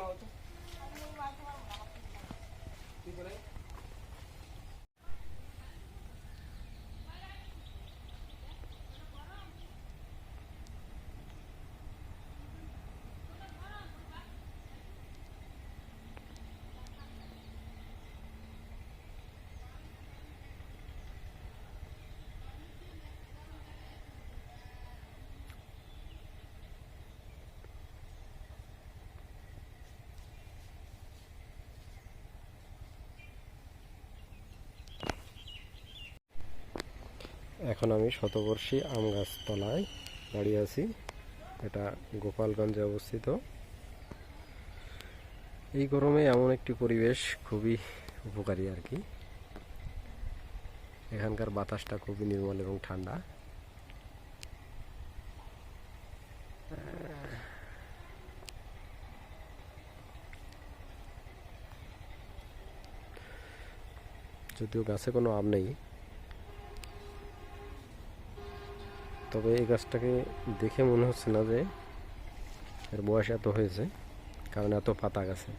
mode. এখন আমি শতবর্ষী আম গাছ তলায় দাঁড়িয়ে আছি। এটা গোপালগঞ্জে অবস্থিত। এই গরমে এমন একটি পরিবেশ খুবই উপকারী আর কি। এখানকার বাতাসটা খুবই নির্মল এবং ঠান্ডা। যদিও গাছে কোনো আম নেই তবে এই গাছটাকে দেখে মনে হচ্ছে না যে এর বয়স এত হয়েছে, কারণ এত পাতা গাছে।